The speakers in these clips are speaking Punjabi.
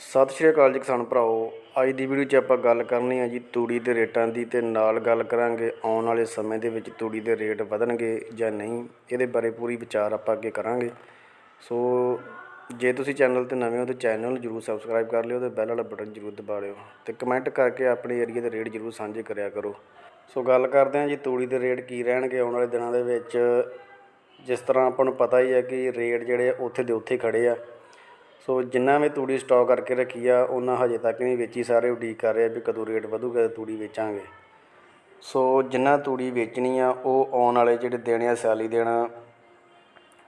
ਸਤਿ ਸ਼੍ਰੀ ਅਕਾਲ ਜੀ ਕਿਸਾਨ ਭਰਾਓ ਅੱਜ ਦੀ ਵੀਡੀਓ 'ਚ ਆਪਾਂ ਗੱਲ ਕਰਨੀ ਆ ਜੀ ਤੂੜੀ ਦੇ ਰੇਟਾਂ ਦੀ ਤੇ ਨਾਲ ਗੱਲ ਕਰਾਂਗੇ ਆਉਣ ਵਾਲੇ ਸਮੇਂ ਦੇ ਵਿੱਚ ਤੂੜੀ ਦੇ ਰੇਟ ਵਧਣਗੇ ਜਾਂ ਨਹੀਂ, ਇਹਦੇ ਬਾਰੇ ਪੂਰੀ ਵਿਚਾਰ ਆਪਾਂ ਅੱਗੇ ਕਰਾਂਗੇ। ਸੋ ਜੇ ਤੁਸੀਂ ਚੈਨਲ ਤੇ ਨਵੇਂ ਹੋ ਤਾਂ ਚੈਨਲ ਨੂੰ ਜਰੂਰ ਸਬਸਕ੍ਰਾਈਬ ਕਰ ਲਿਓ ਤੇ ਬੈਲ ਵਾਲਾ ਬਟਨ ਜਰੂਰ ਦਬਾ ਲਿਓ ਤੇ ਕਮੈਂਟ ਕਰਕੇ ਆਪਣੇ ਏਰੀਆ ਦੇ ਰੇਟ ਜਰੂਰ ਸਾਂਝੇ ਕਰਿਆ ਕਰੋ। ਸੋ ਗੱਲ ਕਰਦੇ ਹਾਂ ਜੀ ਤੂੜੀ ਦੇ ਰੇਟ ਕੀ ਰਹਿਣਗੇ ਆਉਣ ਵਾਲੇ ਦਿਨਾਂ ਦੇ ਵਿੱਚ। ਜਿਸ ਤਰ੍ਹਾਂ ਆਪਾਂ ਨੂੰ ਪਤਾ ਹੀ ਹੈ ਕਿ ਰੇਟ ਜਿਹੜੇ ਆ ਉੱਥੇ ਦੇ ਉੱਥੇ ਖੜੇ ਆ। ਸੋ ਜਿੰਨਾ ਵੀ ਤੂੜੀ ਸਟਾਕ ਕਰਕੇ ਰੱਖੀ ਆ ਉਹਨਾਂ ਹਜੇ ਤੱਕ ਨਹੀਂ ਵੇਚੀ, ਸਾਰੇ ਉਡੀਕ ਕਰ ਰਹੇ ਆ ਵੀ ਕਦੋਂ ਰੇਟ ਵਧੂਗਾ ਤੂੜੀ ਵੇਚਾਂਗੇ। ਸੋ ਜਿੰਨਾ ਤੂੜੀ ਵੇਚਣੀ ਆ, ਉਹ ਆਉਣ ਵਾਲੇ ਜਿਹੜੇ ਦੇਣੇ ਆ, ਸਿਆਲੀ ਦੇਣਾ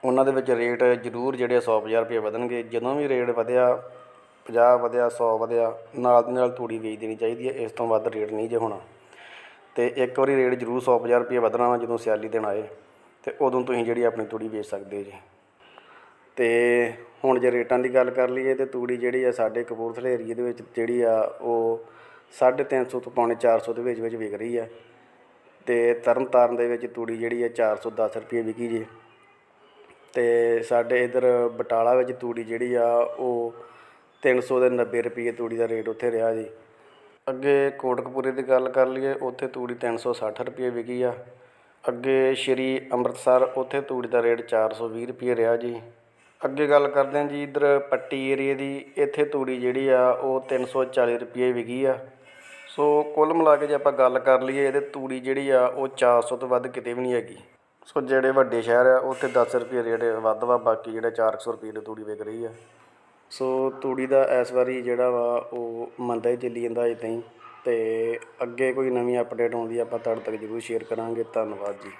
ਉਹਨਾਂ ਦੇ ਵਿੱਚ ਰੇਟ ਜ਼ਰੂਰ ਜਿਹੜੇ 100 ਰੁਪਏ ਵਧਣਗੇ। ਜਦੋਂ ਵੀ ਰੇਟ ਵਧਿਆ 50 ਵਧਿਆ 100 ਵਧਿਆ, ਨਾਲ ਦੀ ਨਾਲ ਤੂੜੀ ਵੇਚ ਦੇਣੀ ਚਾਹੀਦੀ ਹੈ ਇਸ ਤੋਂ ਵੱਧ ਰੇਟ ਨਹੀਂ ਜੇ ਹੋਣਾ। ਤੇ ਇੱਕ ਵਾਰੀ ਰੇਟ ਜ਼ਰੂਰ 100 ਰੁਪਏ ਵਧਣਾ ਵਾ ਜਦੋਂ ਸਿਆਲੀ ਦਿਨ ਆਏ, ਤੇ ਉਦੋਂ ਤੁਸੀਂ ਜਿਹੜੀ ਆਪਣੀ ਤੂੜੀ ਵੇਚ ਸਕਦੇ ਜੀ। ਤੇ ਹੁਣ ਜੇ ਰੇਟਾਂ ਦੀ ਗੱਲ ਕਰ ਲਈਏ ਤੇ ਤੂੜੀ ਜਿਹੜੀ ਆ ਸਾਡੇ ਕਪੂਰਥਲੇ ਏਰੀਏ ਦੇ ਵਿੱਚ ਜਿਹੜੀ ਆ ਉਹ 350 ਤੋਂ ਪੌਣੇ 400 ਦੇ ਵਿੱਚ ਵਿੱਚ ਵਿਕ ਰਹੀ ਆ। ਤੇ ਤਰਨਤਾਰਨ ਦੇ ਵਿੱਚ ਤੂੜੀ ਜਿਹੜੀ ਆ 410 ਰੁਪਏ ਵਿਕੀ ਜੀ। ਤੇ ਸਾਡੇ ਇਧਰ ਬਟਾਲਾ ਵਿੱਚ ਤੂੜੀ ਜਿਹੜੀ ਆ ਉਹ 300 ਦੇ 90 ਰੁਪਏ ਤੂੜੀ ਦਾ ਰੇਟ ਉੱਥੇ ਰਿਹਾ ਜੀ। ਅੱਗੇ ਕੋਟਕਪੂਰੇ ਦੀ ਗੱਲ ਕਰ ਲਈਏ, ਉੱਥੇ ਤੂੜੀ 360 ਰੁਪਏ ਵਿਕੀ ਆ। ਅੱਗੇ ਸ਼੍ਰੀ ਅੰਮ੍ਰਿਤਸਰ, ਉੱਥੇ ਤੂੜੀ ਦਾ ਰੇਟ 420 ਰੁਪਏ ਰਿਹਾ ਜੀ। ਅੱਗੇ ਗੱਲ ਕਰਦੇ ਹਾਂ ਜੀ ਇੱਧਰ ਪੱਟੀ ਏਰੀਏ ਦੀ, ਇੱਥੇ ਤੂੜੀ ਜਿਹੜੀ ਆ ਉਹ ਤਿੰਨ ਸੌ ਚਾਲੀ ਰੁਪਈਏ ਵਿਕੀ ਆ। ਸੋ ਕੁੱਲ ਮਿਲਾ ਕੇ ਜੇ ਆਪਾਂ ਗੱਲ ਕਰ ਲਈਏ, ਇਹਦੇ ਤੂੜੀ ਜਿਹੜੀ ਆ ਉਹ 400 ਤੋਂ ਵੱਧ ਕਿਤੇ ਵੀ ਨਹੀਂ ਹੈਗੀ। ਸੋ ਜਿਹੜੇ ਵੱਡੇ ਸ਼ਹਿਰ ਆ, ਉੱਥੇ 10 ਰੁਪਏ ਰੇਟ ਵੱਧ ਵਾ, ਬਾਕੀ ਜਿਹੜੇ 400 ਰੁਪਏ ਦੀ ਤੂੜੀ ਵਿਕ ਰਹੀ ਆ। ਸੋ ਤੂੜੀ ਦਾ ਇਸ ਵਾਰੀ ਜਿਹੜਾ ਵਾ ਉਹ ਮੰਦਾ ਹੀ ਚੱਲੀ ਜਾਂਦਾ ਅਜੇ ਤਾਈਂ ਤੇ ਅੱਗੇ ਕੋਈ ਨਵੀਂ ਅਪਡੇਟ ਆਉਂਦੀ ਆ, ਆਪਾਂ ਤੁਹਾਡੇ ਤੱਕ ਜ਼ਰੂਰ ਸ਼ੇਅਰ ਕਰਾਂਗੇ। ਧੰਨਵਾਦ ਜੀ।